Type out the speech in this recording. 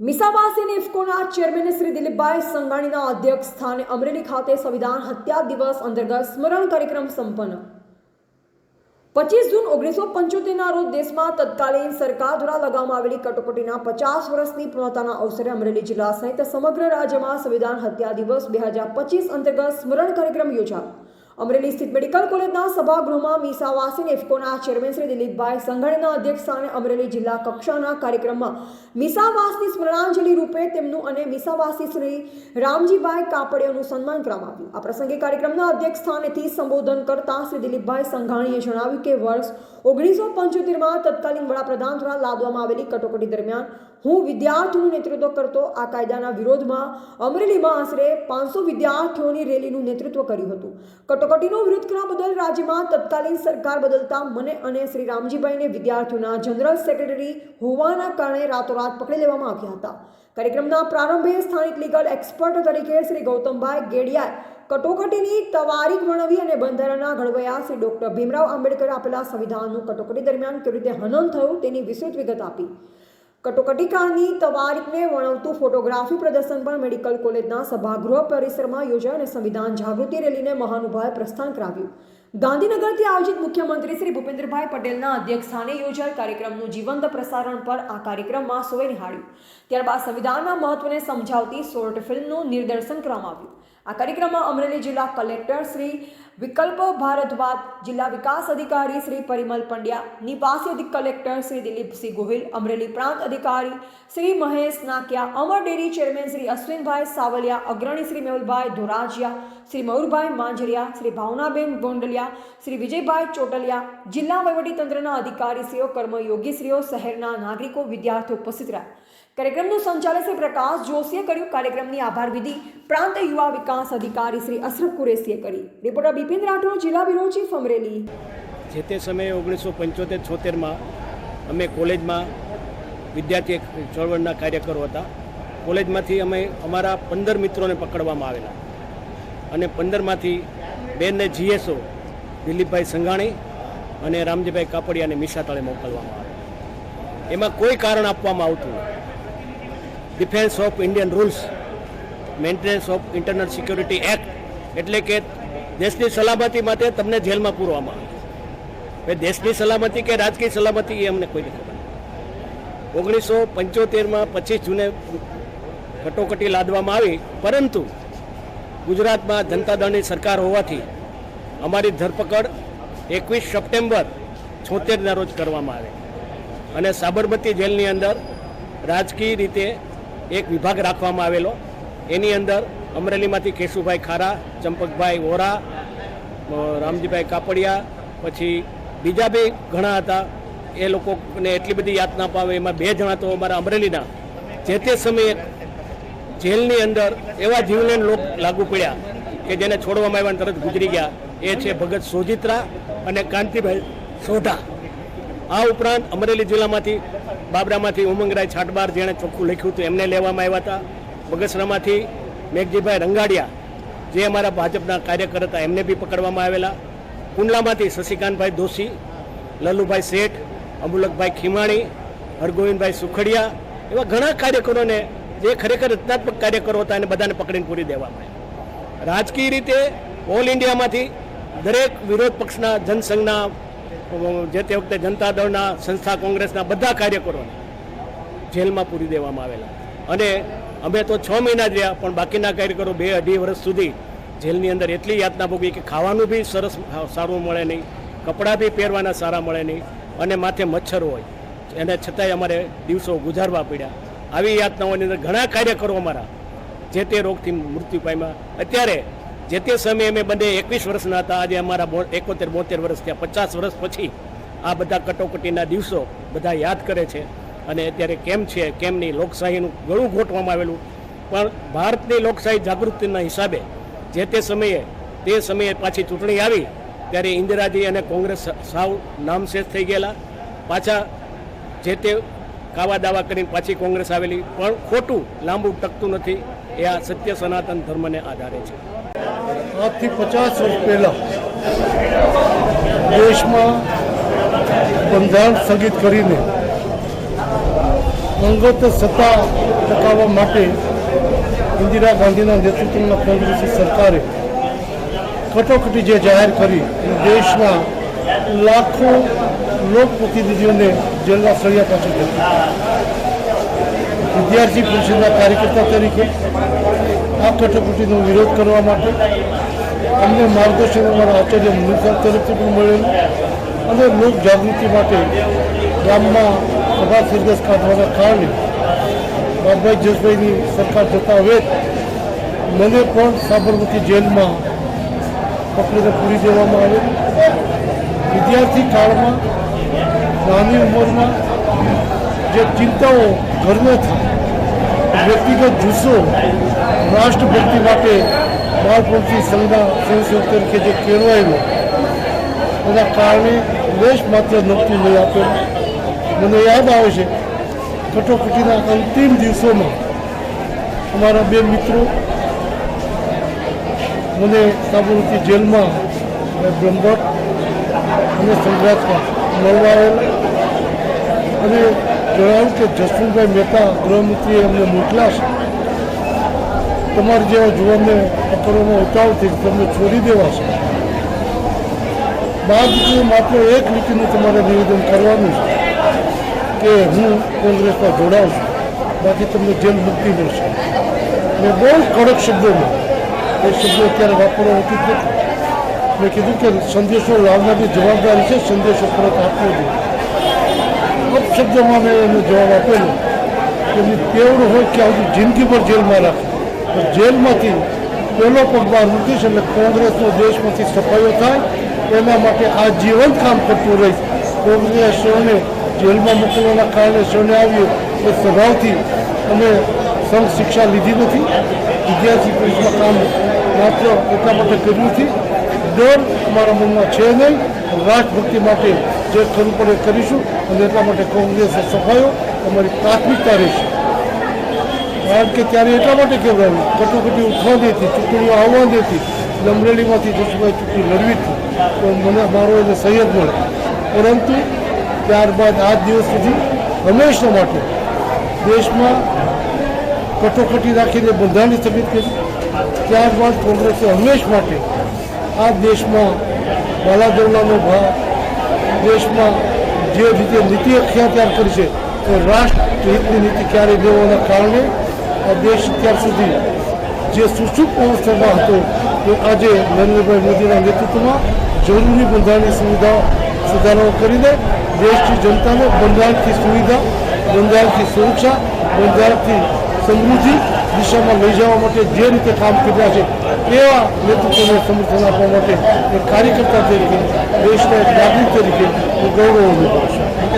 મિસાવાસી ઇફકોના chairman Shri દિલીપભાઈ સંઘાણીના અધ્યક્ષ સ્થાને અમરેલી ખાતે સંવિધાન હત્યા દિવસ અંતર્ગત સ્મરણ કાર્યક્રમ સંપન્ન. પચીસ જૂન ઓગણીસો પંચોતેરના રોજ દેશમાં તત્કાલીન સરકાર દ્વારા લગાવવામાં આવેલી કટોકટીના પચાસ વર્ષની પૂર્ણતાના અવસરે અમરેલી જિલ્લા સહિત સમગ્ર રાજ્યમાં સંવિધાન હત્યા દિવસ બે હજાર પચીસ અંતર્ગત સ્મરણ કાર્યક્રમ યોજાયો. અમરેલી સ્થિત મેડિકલ કોલેજના સભાગૃહમાં મીસાવાસી ઇફકોના ચેરમેન શ્રી દિલીપભાઈ સંઘાણીના અધ્યક્ષસ્થાને અમરેલી જિલ્લા કક્ષાના કાર્યક્રમમાં મીસાવાસની સ્મરણાંજલિ રૂપે તેમનું અને મીસાવાસી શ્રી રામજીભાઈ કાપડિયાનું સન્માન કરવામાં આવ્યું. આ પ્રસંગે કાર્યક્રમના અધ્યક્ષ સ્થાનેથી સંબોધન કરતા શ્રી દિલીપભાઈ સંઘાણીએ જણાવ્યું કે વર્ષ ઓગણીસો પંચોતેરમાં તત્કાલીન વડાપ્રધાન દ્વારા લાદવામાં આવેલી કટોકટી દરમિયાન હું વિદ્યાર્થીઓનું નેતૃત્વ કરતો, આ કાયદાના વિરોધમાં અમરેલીમાં આશરે પાંચસો વિદ્યાર્થીઓની રેલીનું નેતૃત્વ કર્યું હતું. કટોકટીનો વિરોધ કરવા બદલ રાજ્યમાં તત્કાલીન સરકાર બદલતા મને અને શ્રી રામજીભાઈને વિદ્યાર્થીઓના જનરલ સેક્રેટરી હોવાના કારણે રાતોરાત પકડી લેવામાં આવ્યા હતા. કાર્યક્રમના પ્રારંભે સ્થાનિક લીગલ એક્સપર્ટ તરીકે શ્રી ગૌતમભાઈ ગેડિયાએ કટોકટીની તવારીખ વર્ણવી અને બંધારણના ઘડવૈયા શ્રી ડોક્ટર ભીમરાવ આંબેડકરે આપેલા સંવિધાનનું કટોકટી દરમિયાન કેવી રીતે હનન થયું તેની વિસ્તૃત વિગત આપી. કટોકટીકાળની તવારીખને વર્ણવતું ફોટોગ્રાફી પ્રદર્શન પણ મેડિકલ કોલેજના સભાગૃહ પરિસરમાં યોજાયું અને સંવિધાન જાગૃતિ રેલીને મહાનુભાવે પ્રસ્થાન કરાવ્યું. ગાંધીનગરથી આયોજિત મુખ્યમંત્રી શ્રી ભૂપેન્દ્રભાઈ પટેલના અધ્યક્ષસ્થાને યોજાયેલ કાર્યક્રમનું જીવંત પ્રસારણ પર આ કાર્યક્રમમાં સોએ નિહાળ્યું. ત્યારબાદ સંવિધાનના મહત્વને સમજાવતી શોર્ટ ફિલ્મનું નિદર્શન કરવામાં આવ્યું. આ કાર્યક્રમમાં અમરેલી જિલ્લા કલેક્ટર શ્રી વિકલ્પ ભારદ્વાજ, જિલ્લા વિકાસ અધિકારી શ્રી પરિમલ પંડ્યા, નિવાસી અધિક કલેક્ટર શ્રી દિલીપસિંહ ગોહિલ, અમરેલી પ્રાંત અધિકારી શ્રી મહેશ નાકિયા, અમર ડેરી ચેરમેન શ્રી અશ્વિનભાઈ સાવલિયા, અગ્રણી શ્રી મેહુલભાઈ ધોરાજીયા, શ્રી મયુરભાઈ માંજરિયા, શ્રી ભાવનાબેન ગોંડલિયા શ્રી વિજયભાઈ ચોટલિયા, જિલ્લા વહીવટીતંત્રના અધિકારીશ્રીઓ, કર્મયોગીશ્રીઓ, શહેરના નાગરિકો, વિદ્યાર્થીઓ ઉપસ્થિત રહ્યા. કાર્યક્રમનું સંચાલન શ્રી પ્રકાશ જોશીએ કર્યું, કાર્યક્રમની આભાર વિધિ પ્રાંત યુવા વિકાસ અધિકારી શ્રી અશરફ કુરેશીએ કરી. રિપોર્ટર બિપિન રાઠોડ, જિલ્લા બ્યુરો ચીફ અમરેલી. જે તે સમયે ઓગણીસો પંચોતેર છોતેરમાં અમે કોલેજમાં વિદ્યાર્થી ચળવળના કાર્યકરો હતા. કોલેજમાંથી અમે અમારા પંદર મિત્રોને પકડવામાં આવેલા. અને પંદરમાંથી બેનને જીએસઓ દિલીપભાઈ સંઘાણી અને રામજીભાઈ કાપડિયાને મિસાતાળે મોકલવામાં આવે. એમાં કોઈ કારણ આપવામાં આવતું. Defence of Indian rules maintenance of internal security act એટલે કે દેશની સલામતી માટે તમને જેલમાં પૂરવામાં આવે. દેશની સલામતી કે રાજકીય સલામતી એ અમને કોઈ ખબર. નથી ઓગણીસો પંચોતેરમાં પચીસ જૂને કટોકટી લાદવામાં આવી, પરંતુ ગુજરાતમાં જનતા દળની સરકાર હોવાથી અમારી ધરપકડ એકવીસ સપ્ટેમ્બર છોતેરના રોજ કરવામાં આવે. અને સાબરમતી જેલની અંદર રાજકીય રીતે એક વિભાગ રાખવામાં આવેલો. એની અંદર અમરેલીમાંથી કેશુભાઈ ખારા, ચંપકભાઈ વોરા રામજીભાઈ કાપડિયા, પછી બીજા બે ઘણા હતા. એ લોકોને એટલી બધી યાતના પાવે એમાં બે જણા તો અમારા અમરેલીના. જે તે સમયે જેલની અંદર એવા જીવલેણ લોક લાગુ પડ્યા કે જેને છોડવામાં આવ્યા તરત ગુજરી ગયા. એ છે ભગત સોજિત્રા અને કાંતિભાઈ સોઢા. આ ઉપરાંત અમરેલી જિલ્લામાંથી બાબરામાંથી ઉમંગરાય છાટબાર જેણે ચોખ્ખું લખ્યું હતું, એમને લેવામાં આવ્યા હતા. બગસરામાંથી મેઘજીભાઈ રંગાડિયા, જે અમારા ભાજપના કાર્યકર હતા એમને બી પકડવામાં આવેલા. કુંડલામાંથી શશિકાંતભાઈ દોશી, લલ્લુભાઈ શેઠ, અમુલકભાઈ ખીમાણી, હરગોવિંદભાઈ સુખડિયા એવા ઘણા કાર્યકરોને જે ખરેખર રચનાત્મક કાર્યકરો હતા એને બધાને પકડીને પૂરી દેવામાં આવ્યા રાજકીય રીતે ઓલ ઇન્ડિયામાંથી દરેક વિરોધ પક્ષના જનસંઘના, જે તે વખતે જનતા દળના, સંસ્થા કોંગ્રેસના બધા કાર્યકરોને જેલમાં પૂરી દેવામાં આવેલા. અને અમે તો છ મહિના જ રહ્યા, પણ બાકીના કાર્યકરો બે અઢી વર્ષ સુધી જેલની અંદર એટલી યાતના ભોગવી કે ખાવાનું બી સરસ સારું મળે નહીં, કપડાં બી પહેરવાના સારા મળે નહીં, અને માથે મચ્છર હોય. એને છતાંય અમારે દિવસો ગુજારવા પડ્યા. આવી યાતનાઓની અંદર ઘણા કાર્યકરો અમારા, જે તે રોગથી મૃત્યુ પામ્યા. અત્યારે જે તે સમયે અમે બંને એકવીસ વર્ષના હતા, આજે અમારા એકોતેર, બોતેર વર્ષ થયા. પચાસ વર્ષ પછી આ બધા કટોકટીના દિવસો બધા યાદ કરે છે. અને અત્યારે કેમ છે, કેમ નહીં, લોકશાહીનું ઘણું ગોઠવામાં આવેલું. પણ ભારતની લોકશાહી જાગૃતિના હિસાબે જે તે સમયે તે સમયે પાછી ચૂંટણી આવી, ત્યારે ઇન્દિરાજી અને કોંગ્રેસ સાવ નામશેષ થઈ ગયેલા. પાછા જે તે કાવા દાવા કરીને પાછી કોંગ્રેસ આવેલી. પણ ખોટું, લાંબુ ટકતું નથી. એ આ સત્ય સનાતન ધર્મને આધારે છે. આજથી પચાસ વર્ષ પહેલા દેશમાં બંધારણ સ્થગિત કરીને અંગત સત્તા ટકાવવા માટે ઇન્દિરા ગાંધીના નેતૃત્વમાં કોંગ્રેસી સરકારે કટોકટી જે જાહેર કરી દેશના લાખો લોકપ્રતિનિધિઓને જેલના સળિયા પાછળ વિદ્યાર્થી પરિષદના કાર્યકર્તા તરીકે આ કટોકટીનો વિરોધ કરવા માટે અમને માર્ગદર્શન અમારા આચાર્ય મુનિ સાહેબ તરફથી પણ મળેલું અને લોક જાગૃતિ માટે ગામમાં સભા સિરગસ કાઢવાના કારણે બાબાઈ જસભાઈની સરકાર જતા હવે મને પણ સાબરમતી જેલમાં પકડીને પૂરી દેવામાં આવે. વિદ્યાર્થી કાળમાં, નાની ઉંમરમાં જે ચિંતાઓ ઘરમાં થાય વ્યક્તિગત જુસ્સો રાષ્ટ્રભક્તિ માટે બાળપણથી સંઘના સ્વયંસેવક તરીકે જે કેળવાયેલો, એના કારણે દેશ માત્ર નક્કી નહીં આપેલું મને યાદ આવે છે, કટોકટીના અંતિમ દિવસોમાં અમારા બે મિત્રો મને સાબરમતી જેલમાં બ્રહ્મભટ્ટ અને સંગ્રાતમાં મળવા આવેલા. અને જણાવ્યું કે જસવંતભાઈ મહેતા ગૃહમંત્રીએ અમને મોકલાશે તમારા જેવા જુવાનને પકડવામાં ઉતાવથી તમને છોડી દેવાશે બાદ માત્ર એક લીટીનું તમારે નિવેદન કરવાનું છે કે હું કોંગ્રેસમાં જોડાઉં છું. બાકી તમને જેલ મુક્તિ મળશે. મેં બહુ કડક શબ્દોમાં એ શબ્દો અત્યારે વાપરવા ઉચિત નથી મેં કીધું કે સંદેશો લાવનારની જવાબદારી છે, સંદેશો પરત આપવો જોઈએ. શબ્દોમાં મેં એનો જવાબ આપેલો એમની તેવડ હોય કે હજુ જિંદગીભર જેલમાં રાખે જેલમાંથી પહેલો પગ બહાર મૂકીશ એટલે કોંગ્રેસનો દેશમાંથી સફાઈઓ થાય એના માટે આ જીવન કામ કરતું રહીશ કોંગ્રેસ સૌને જેલમાં મોકલવાના કારણે સૌને આવ્યું એ સ્વભાવથી અમે સંઘ શિક્ષા લીધી નથી વિદ્યાર્થી પરિષદમાં કામ માત્ર એટલા માટે કર્યું નથી ડર અમારા મનમાં છે નહીં રાષ્ટ્રભક્તિ માટે જે કરવું પડે કરીશું અને એટલા માટે કોંગ્રેસે સફાયો અમારી પ્રાથમિકતા રહેશે. કારણ કે ત્યારે એટલા માટે કહેવાયું કટોકટી ઉઠવાની હતી ચૂંટણીઓ આવવાની હતી અમરેલીમાંથી જસભાઈ ચૂંટણી લડવી હતી. તો મને, મારો એને સહયોગ મળે. પરંતુ ત્યારબાદ આ દિવસ સુધી હંમેશા માટે દેશમાં કટોકટી રાખીને બંધારણની સ્થગિત કરી. ત્યારબાદ કોંગ્રેસે હંમેશ માટે આ દેશમાં બાલાદરણાનો ભાવ દેશમાં જે રીતે નીતિ અખ્યાત્યાર કરી છે, તો રાષ્ટ્રહિતની નીતિ ક્યારેય લેવાના કારણે આ દેશ અત્યાર સુધી જે સુસુપ્ત અવસ્થામાં હતો, એ આજે નરેન્દ્રભાઈ મોદીના નેતૃત્વમાં જરૂરી બંધારણની સુવિધા સુધારાઓ કરીને દેશની જનતાને બંધારણથી સુવિધા, બંધારણથી સુરક્ષા, બંધારણથી સમૃદ્ધિ દિશામાં લઈ જવા માટે જે રીતે કામ કર્યા છે એવા નેતૃત્વને સમર્થન આપવા માટે એક કાર્યકર્તા તરીકે દેશના એક નાગરિક તરીકે હું ગૌરવ અનુભવું છું